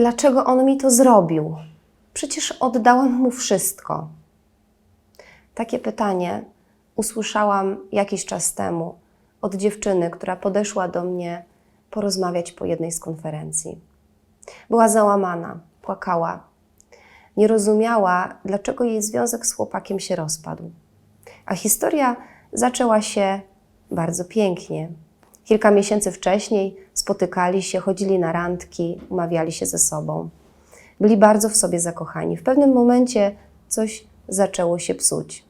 Dlaczego on mi to zrobił? Przecież oddałam mu wszystko. Takie pytanie usłyszałam jakiś czas temu od dziewczyny, która podeszła do mnie porozmawiać po jednej z konferencji. Była załamana, płakała. Nie rozumiała, dlaczego jej związek z chłopakiem się rozpadł. A historia zaczęła się bardzo pięknie. Kilka miesięcy wcześniej spotykali się, chodzili na randki, umawiali się ze sobą. Byli bardzo w sobie zakochani. W pewnym momencie coś zaczęło się psuć.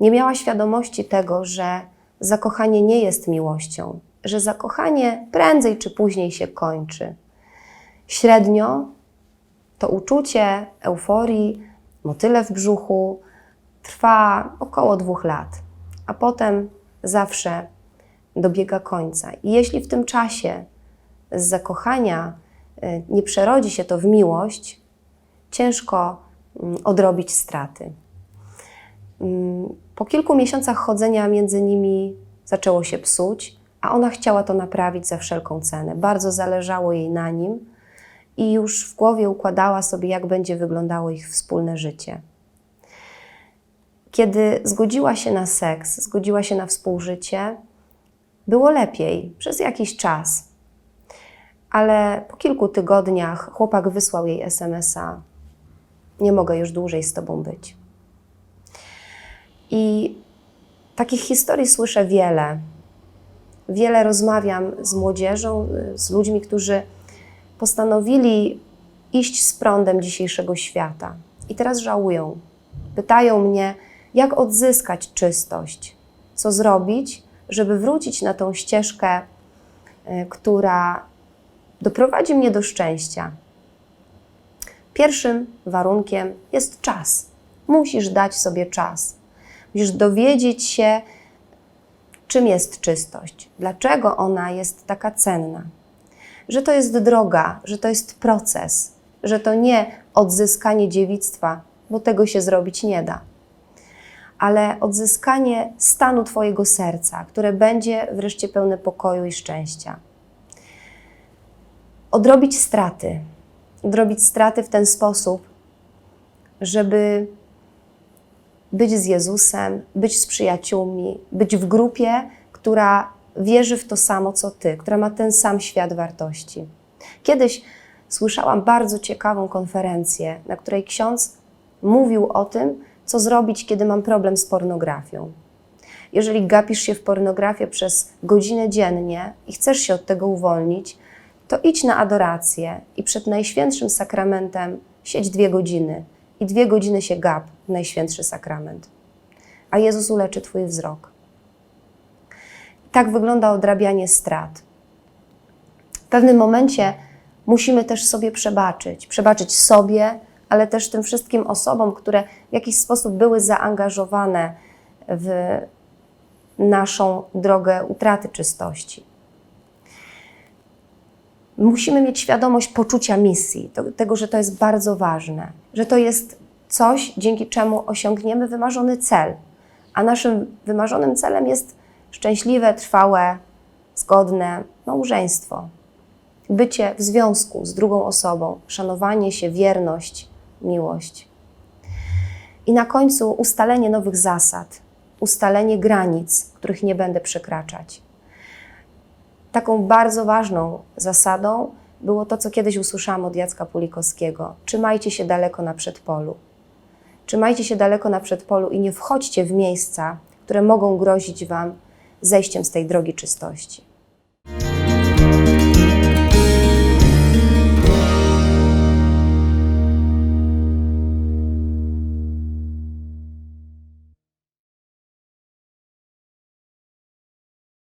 Nie miała świadomości tego, że zakochanie nie jest miłością, że zakochanie prędzej czy później się kończy. Średnio to uczucie euforii, motyle w brzuchu trwa około dwóch lat, a potem zawsze dobiega końca. I jeśli w tym czasie z zakochania y, nie przerodzi się to w miłość, ciężko mm, odrobić straty. Mm, Po kilku miesiącach chodzenia między nimi zaczęło się psuć, a ona chciała to naprawić za wszelką cenę. Bardzo zależało jej na nim i już w głowie układała sobie, jak będzie wyglądało ich wspólne życie. Kiedy zgodziła się na seks, zgodziła się na współżycie, było lepiej przez jakiś czas. Ale po kilku tygodniach chłopak wysłał jej SMS-a: Nie mogę już dłużej z tobą być. I takich historii słyszę wiele. Wiele rozmawiam z młodzieżą, z ludźmi, którzy postanowili iść z prądem dzisiejszego świata i teraz żałują. Pytają mnie, jak odzyskać czystość, co zrobić, żeby wrócić na tą ścieżkę, y, która doprowadzi mnie do szczęścia. Pierwszym warunkiem jest czas. Musisz dać sobie czas. Musisz dowiedzieć się, czym jest czystość, dlaczego ona jest taka cenna. Że to jest droga, że to jest proces, że to nie odzyskanie dziewictwa, bo tego się zrobić nie da, ale odzyskanie stanu Twojego serca, które będzie wreszcie pełne pokoju i szczęścia. Odrobić straty. Odrobić straty w ten sposób, żeby być z Jezusem, być z przyjaciółmi, być w grupie, która wierzy w to samo co Ty, która ma ten sam świat wartości. Kiedyś słyszałam bardzo ciekawą konferencję, na której ksiądz mówił o tym, co zrobić, kiedy mam problem z pornografią. Jeżeli gapisz się w pornografię przez godzinę dziennie i chcesz się od tego uwolnić, to idź na adorację i przed Najświętszym Sakramentem siedź dwie godziny i dwie godziny się gap w Najświętszy Sakrament. A Jezus uleczy Twój wzrok. Tak wygląda odrabianie strat. W pewnym momencie musimy też sobie przebaczyć. Przebaczyć sobie, ale też tym wszystkim osobom, które w jakiś sposób były zaangażowane w naszą drogę utraty czystości. Musimy mieć świadomość poczucia misji, tego, że to jest bardzo ważne, że to jest coś, dzięki czemu osiągniemy wymarzony cel. A naszym wymarzonym celem jest szczęśliwe, trwałe, zgodne małżeństwo. Bycie w związku z drugą osobą, szanowanie się, wierność, miłość. I na końcu ustalenie nowych zasad, ustalenie granic, których nie będę przekraczać. Taką bardzo ważną zasadą było to, co kiedyś usłyszałam od Jacka Pulikowskiego. Trzymajcie się daleko na przedpolu. Trzymajcie się daleko na przedpolu i nie wchodźcie w miejsca, które mogą grozić Wam zejściem z tej drogi czystości.